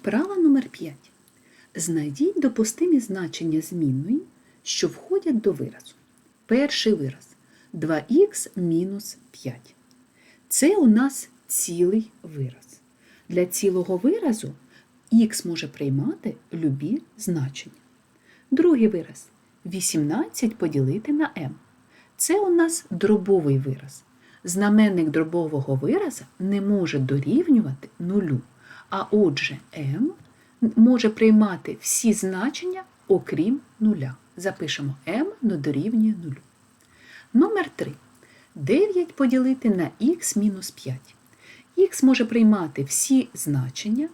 Вправа номер 5. Знайдіть допустимі значення змінної, що входять до виразу. Перший вираз 2х мінус 5. Це у нас цілий вираз. Для цілого виразу х може приймати любі значення. Другий вираз 18 поділити на m. Це у нас дробовий вираз. Знаменник дробового вираза не може дорівнювати нулю, а отже m може приймати всі значення, окрім нуля. Запишемо m не дорівнює нулю. Номер 3. 9 поділити на х мінус 5. Х може приймати всі значення,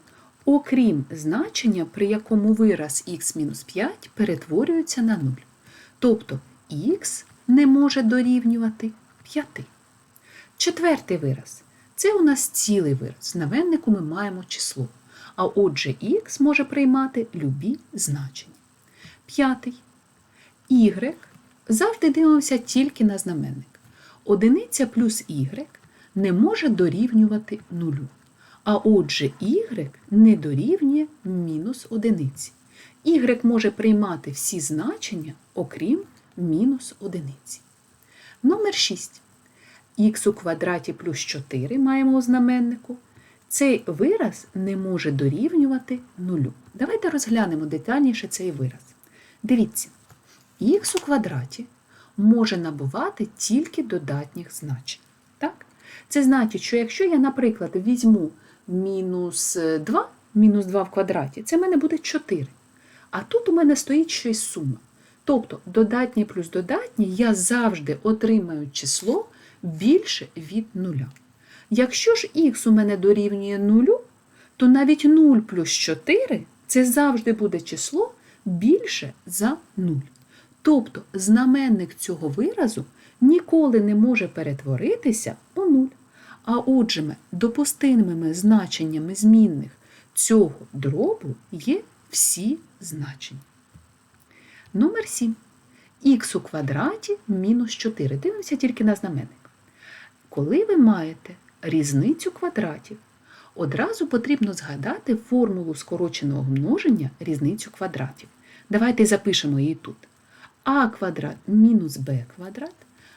окрім значення, при якому вираз х мінус 5 перетворюється на 0. Тобто х не може дорівнювати 5. Четвертий вираз. Це у нас цілий вираз. Знаменнику ми маємо число. А отже, х може приймати любі значення. П'ятий. Y завжди дивимося тільки на знаменник. Одиниця плюс y не може дорівнювати нулю. А отже, y не дорівнює мінус одиниці. Y може приймати всі значення, окрім мінус одиниці. Номер 6. Х у квадраті плюс 4 маємо у знаменнику. Цей вираз не може дорівнювати нулю. Давайте розглянемо детальніше цей вираз. Дивіться, х у квадраті може набувати тільки додатніх значень. Так? Це значить, що якщо я, наприклад, візьму мінус 2, мінус 2 в квадраті, це в мене буде 4. А тут у мене стоїть щось сума. Тобто додатні плюс додатні я завжди отримаю число більше від нуля. Якщо ж х у мене дорівнює нулю, то навіть 0 плюс 4 це завжди буде число більше за 0. Тобто знаменник цього виразу ніколи не може перетворитися у 0. А отже, допустимими значеннями змінних цього дробу є всі значення. Номер 7. Х у квадраті мінус 4. Дивимося тільки на знаменник. Коли ви маєте різницю квадратів, одразу потрібно згадати формулу скороченого множення різницю квадратів. Давайте запишемо її тут. а квадрат мінус b квадрат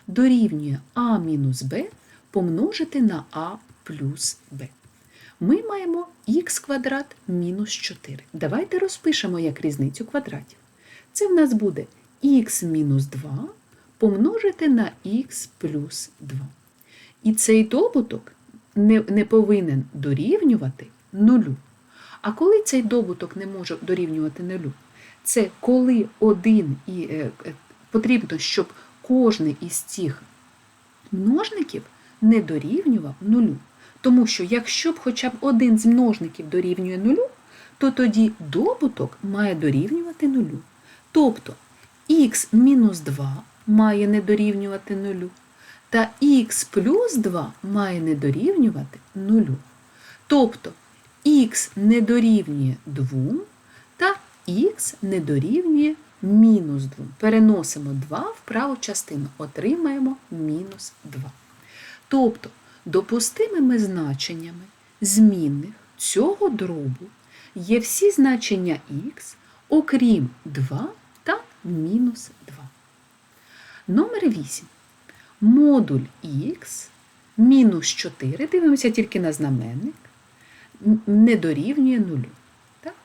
дорівнює а мінус b помножити на а плюс b. Ми маємо х квадрат мінус 4. Давайте розпишемо як різницю квадратів. Це в нас буде х мінус 2 помножити на х плюс 2. І цей добуток не, не повинен дорівнювати нулю. А коли цей добуток не може дорівнювати нулю? Це коли один і е, е, потрібно, щоб кожний із цих множників не дорівнював нулю. Тому що якщо б хоча б один з множників дорівнює нулю, то тоді добуток має дорівнювати нулю. Тобто х мінус 2 має не дорівнювати нулю, та х плюс 2 має не дорівнювати нулю. Тобто х не дорівнює 2 та х не дорівнює мінус 2. Переносимо 2 в праву частину, отримаємо мінус 2. Тобто допустимими значеннями змінних цього дробу є всі значення х, окрім 2 та мінус 2. Номер 8. Модуль х мінус 4, дивимося тільки на знаменник, не дорівнює 0. Так?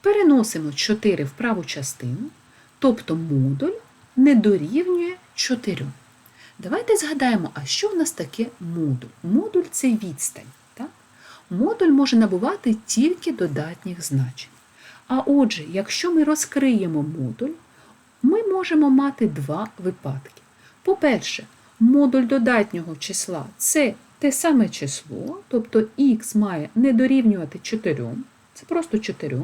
Переносимо 4 в праву частину, тобто модуль не дорівнює 4. Давайте згадаємо, а що в нас таке модуль? Модуль це відстань. Так? Модуль може набувати тільки додатніх значень. А отже, якщо ми розкриємо модуль, ми можемо мати два випадки. По-перше, модуль додатнього числа це те саме число, тобто х має не дорівнювати 4, це просто 4.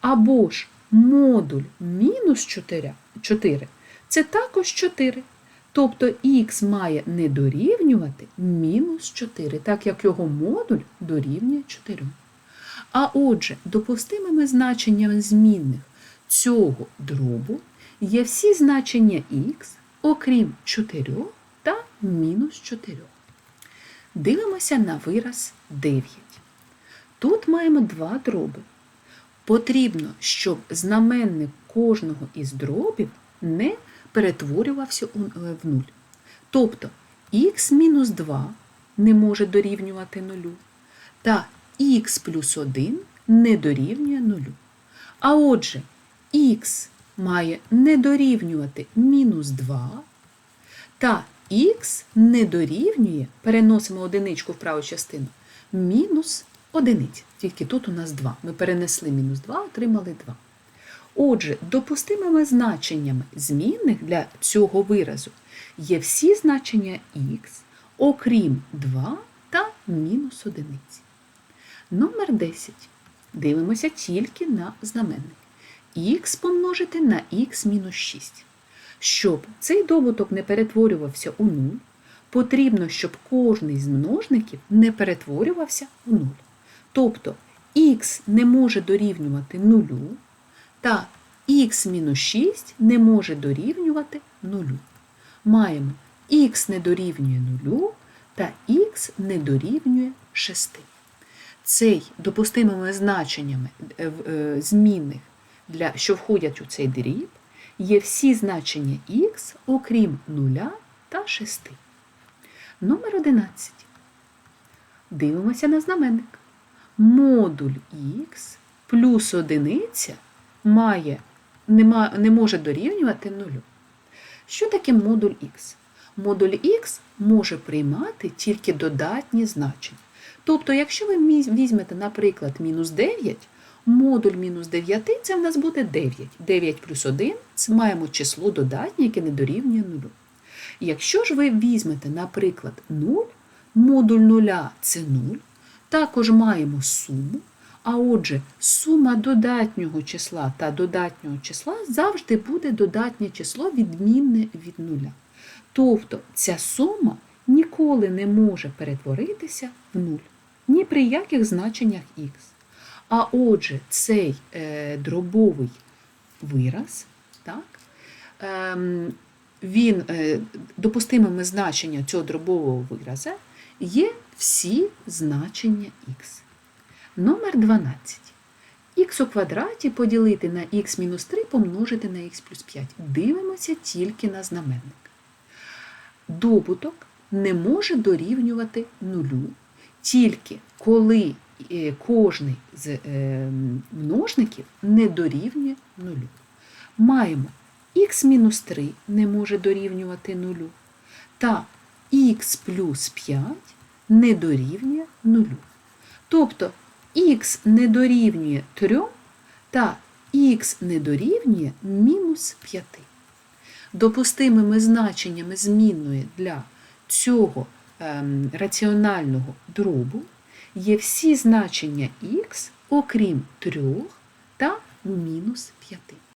Або ж модуль мінус 4, 4 це також 4. Тобто х має не дорівнювати мінус 4, так як його модуль дорівнює 4. А отже, допустимими значеннями змінних цього дробу є всі значення х, окрім 4 та мінус 4. Дивимося на вираз 9. Тут маємо два дроби. Потрібно, щоб знаменник кожного із дробів не перетворювався е, в нуль. Тобто х мінус 2 не може дорівнювати нулю, та х плюс 1 не дорівнює нулю. А отже, х має не дорівнювати мінус 2, та х не дорівнює, переносимо одиничку в праву частину, мінус одиниць. Тільки тут у нас 2. Ми перенесли мінус 2, отримали 2. Отже, допустимими значеннями змінних для цього виразу є всі значення х, окрім 2 та мінус одиниці. Номер 10. Дивимося тільки на знаменник. Х помножити на х мінус 6. Щоб цей добуток не перетворювався у 0, потрібно, щоб кожний з множників не перетворювався у 0. Тобто х не може дорівнювати 0, та х мінус 6 не може дорівнювати 0. Маємо х не дорівнює 0 та х не дорівнює 6. Цей допустимими значеннями е, е, змінних, для, що входять у цей дріб, є всі значення х, окрім 0 та 6. Номер 11. Дивимося на знаменник. Модуль х плюс одиниця має, не, не може дорівнювати нулю. Що таке модуль х? Модуль х може приймати тільки додатні значення. Тобто, якщо ви візьмете, наприклад, мінус 9, модуль мінус 9 це в нас буде 9. 9 плюс 1 це маємо число додатнє, яке не дорівнює нулю. Якщо ж ви візьмете, наприклад, 0, модуль 0 це 0, також маємо суму, а отже, сума додатнього числа та додатнього числа завжди буде додатнє число відмінне від нуля. Тобто ця сума ніколи не може перетворитися в нуль, ні при яких значеннях х. А отже, цей е, дробовий вираз, так, ем, він е, допустимими значення цього дробового вираза є всі значення х. Номер 12. х у квадраті поділити на х мінус 3 помножити на х плюс 5. Дивимося тільки на знаменник. Добуток не може дорівнювати нулю, тільки коли кожний з е, множників не дорівнює нулю. Маємо х мінус 3 не може дорівнювати нулю, та х плюс 5 не дорівнює нулю. Тобто х не дорівнює 3 та х не дорівнює мінус 5. Допустимими значеннями змінної для цього ем, раціонального дробу є всі значення х, окрім 3 та мінус 5.